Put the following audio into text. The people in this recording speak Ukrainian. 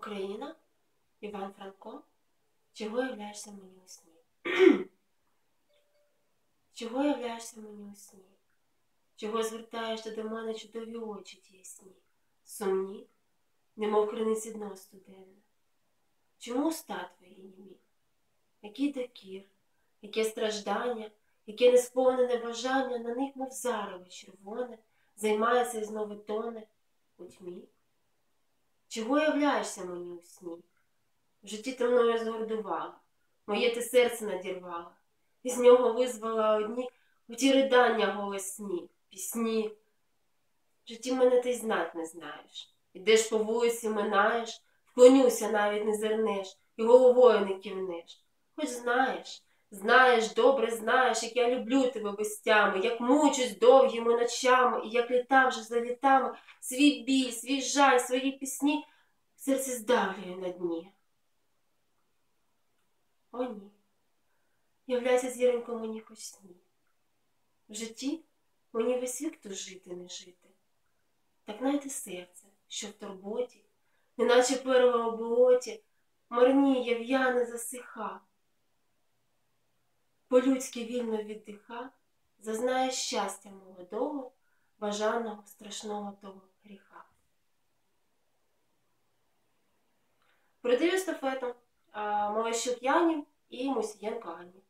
Україна, Іван Франко, чого являєшся мені у сні? Чого являєшся мені у сні? Чого звертаєшся до мене чудові очі тісні, сумні, немов криниці дно студенне? Чому уста твої німі? Який докір, яке страждання, яке несповнене бажання на них, мов зарево червоне, займається і знову тоне у тьмі? Чого являєшся мені у сні? В житті ти мною згордувала, моє ти серце надірвала, і з нього визвала одні у ті ридання голосні, пісні. В житті мене ти знать не знаєш. Ідеш по вулиці, минаєш, вклонюся, навіть не зернеш, і головою не кивнеш. Хоч знаєш, знаєш, добре знаєш, як я люблю тебе без як мучусь довгими ночами, і як літа вже за літами, свій біль, свій жаль, свої пісні серце здавлює на дні. О, ні. Являйся зіронько мені хоч сні. В житті мені весь вік тут жити не жити. Так найти серце, що в турботі, неначе перла у болоті, марніє, в'яне засиха. По-людськи вільно віддиха, зазнає щастя молодого, бажаного страшного того гріха. Продаю естафету Мовищук Янів і Мусієнко Ані.